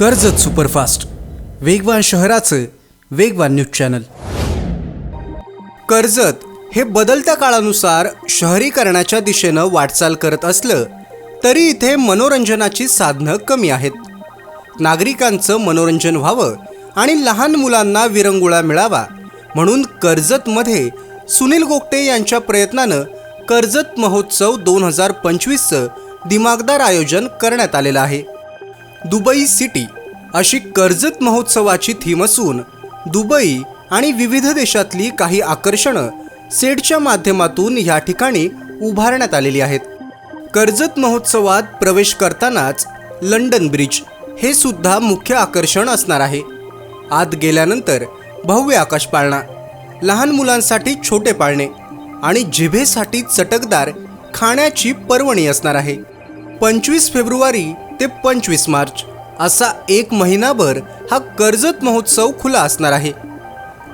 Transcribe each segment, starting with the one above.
Karjat superfast. वेगवान शहराचं वेगवान न्यूज चॅनल. कर्जत हे बदलत्या काळानुसार शहरीकरणाच्या दिशेनं वाटचाल करत असलं तरी इथे मनोरंजनाची साधनं कमी आहेत. नागरिकांचं मनोरंजन व्हावं आणि लहान मुलांना विरंगुळा मिळावा म्हणून कर्जतमध्ये सुनील गोगटे यांच्या प्रयत्नानं कर्जत महोत्सव दोन हजार पंचवीसचं दिमागदार आयोजन करण्यात आलेलं आहे. दुबई सिटी अशी कर्जत महोत्सवाची थीम असून दुबई आणि विविध देशातली काही आकर्षणं सेडच्या माध्यमातून या ठिकाणी उभारण्यात आलेली आहेत. कर्जत महोत्सवात प्रवेश करतानाच लंडन ब्रिज हे सुद्धा मुख्य आकर्षण असणार आहे. आत गेल्यानंतर भव्य आकाश पाळणा लहान मुलांसाठी छोटे पाळणे आणि जिभेसाठी चटकदार खाण्याची पर्वणी असणार आहे. पंचवीस फेब्रुवारी ते पंचवीस मार्च. असा एक महिनाभर हा कर्जत महोत्सव खुला असणार आहे.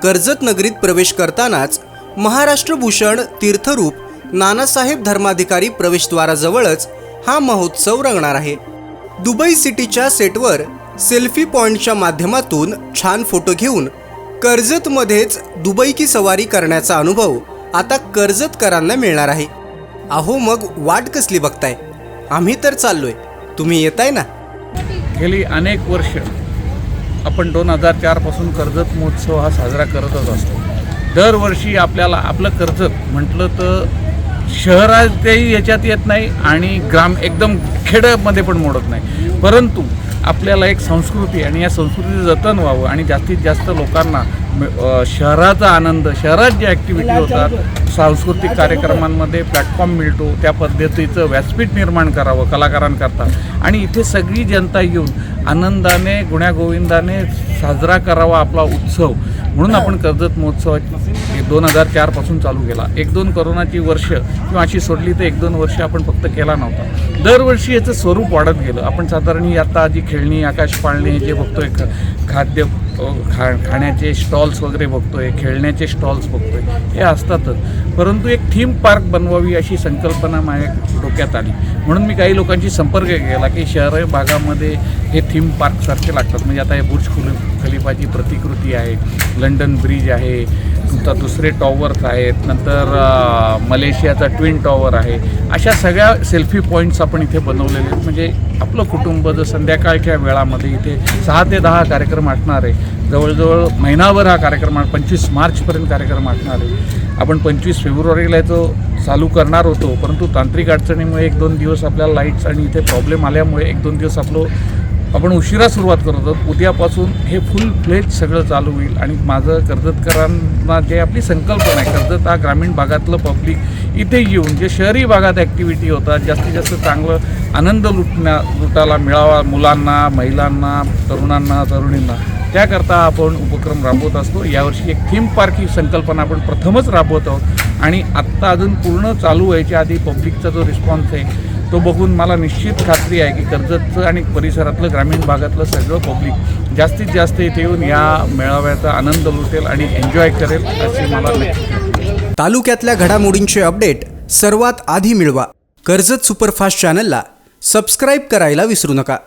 कर्जत नगरीत प्रवेश करतानाच महाराष्ट्रभूषण तीर्थरूप नानासाहेब धर्माधिकारी प्रवेशद्वाराजवळच हा महोत्सव रंगणार आहे. दुबई सिटीच्या सेटवर सेल्फी पॉईंटच्या माध्यमातून छान फोटो घेऊन कर्जतमध्येच दुबई की सवारी करण्याचा अनुभव आता कर्जतकरांना मिळणार आहे. अहो मग वाट कसली बघताय? आम्ही तर चाललोय. तुम्ही येताय ना? गेली अनेक वर्ष आपण दोन हजार चारपासून कर्जत महोत्सव हा साजरा करतच असतो. दरवर्षी आपल्याला आपलं कर्जत म्हटलं तर शहरातही याच्यात येत नाही आणि ग्राम एकदम खेड्यामध्ये पण मोडत नाही. परंतु आपल्याला एक संस्कृती आणि या संस्कृतीचं जतन व्हावं आणि जास्तीत जास्त लोकांना शहराचा आनंद शहरात ज्या ॲक्टिव्हिटी होतात सांस्कृतिक कार्यक्रमांमध्ये प्लॅटफॉर्म मिळतो त्या पद्धतीचं व्यासपीठ निर्माण करावं कलाकारांकरता. आणि इथे सगळी जनता येऊन आनंदाने गुण्यागोविंदाने साजरा करावा आपला उत्सव म्हणून आपण कर्जत महोत्सवाची दोन हजार चारपासून चालू केला. एक दोन करोनाची वर्ष किंवा अशी सोडली तर एक दोन वर्ष आपण फक्त केला नव्हता. दरवर्षी याचं स्वरूप वाढत गेलं. आपण साधारण ही आता जी खेळणी आकाश पाळणे जे बघतोय ख खाद्य खा खाण्याचे स्टॉल्स वगैरे बघतोय खेळण्याचे स्टॉल्स बघतोय हे असतातच. परंतु एक थीम पार्क बनवावी अशी संकल्पना माझ्या डोक्यात आली. म्हणून मी काही लोकांशी संपर्क केला की शहर भागामध्ये हे थीम पार्कसारखे लागतात. म्हणजे आता हे बुर्ज खुल खलिफाची प्रतिकृती आहे. लंडन ब्रिज आहे. तुमचा दुसरे टॉवर्स आहेत नंतर मलेशियाचा ट्विन टॉवर आहे. अशा सगळ्या सेल्फी पॉईंट्स आपण इथे बनवलेले आहेत. म्हणजे आपलं कुटुंब जर संध्याकाळच्या वेळामध्ये इथे सहा ते दहा कार्यक्रम असणार आहे. जवळजवळ महिनाभर हा कार्यक्रम पंचवीस मार्चपर्यंत कार्यक्रम असणार आहे. आपण पंचवीस फेब्रुवारीला तो चालू करणार होतो परंतु तांत्रिक अडचणीमुळे एक दोन दिवस आपल्याला लाईट्स आणि इथे प्रॉब्लेम आल्यामुळे एक दोन दिवस आपलं आपण उशिरा सुरुवात करत आहोत. उद्यापासून हे फुल फ्लेज सगळं चालू होईल. आणि माझं कर्जतकरांना जे आपली संकल्पना आहे कर्जत हा ग्रामीण भागातलं पब्लिक इथे येऊन जे शहरी भागात ॲक्टिव्हिटी होतात जास्तीत जास्त चांगलं आनंद लुटण्या लुटायला मिळावा मुलांना महिलांना तरुणांना तरुणींना. त्याकरता आपण उपक्रम राबवत असतो. यावर्षी एक थीम पार्क ही संकल्पना आपण प्रथमच राबवत आहोत. आणि आत्ता अजून पूर्ण चालू व्हायच्या आधी पब्लिकचा जो रिस्पॉन्स आहे तो बघून मला निश्चित खात्री आहे की कर्जतचं आणि परिसरातलं ग्रामीण भागातलं सगळं पब्लिक जास्तीत जास्त इथे येऊन या मेळाव्याचा आनंद लुटेल आणि एन्जॉय करेल अशी मला नक्की तालुक्यातल्या घडामोडींचे अपडेट सर्वात आधी मिळवा. कर्जत सुपरफास्ट चॅनलला सबस्क्राईब करायला विसरू नका.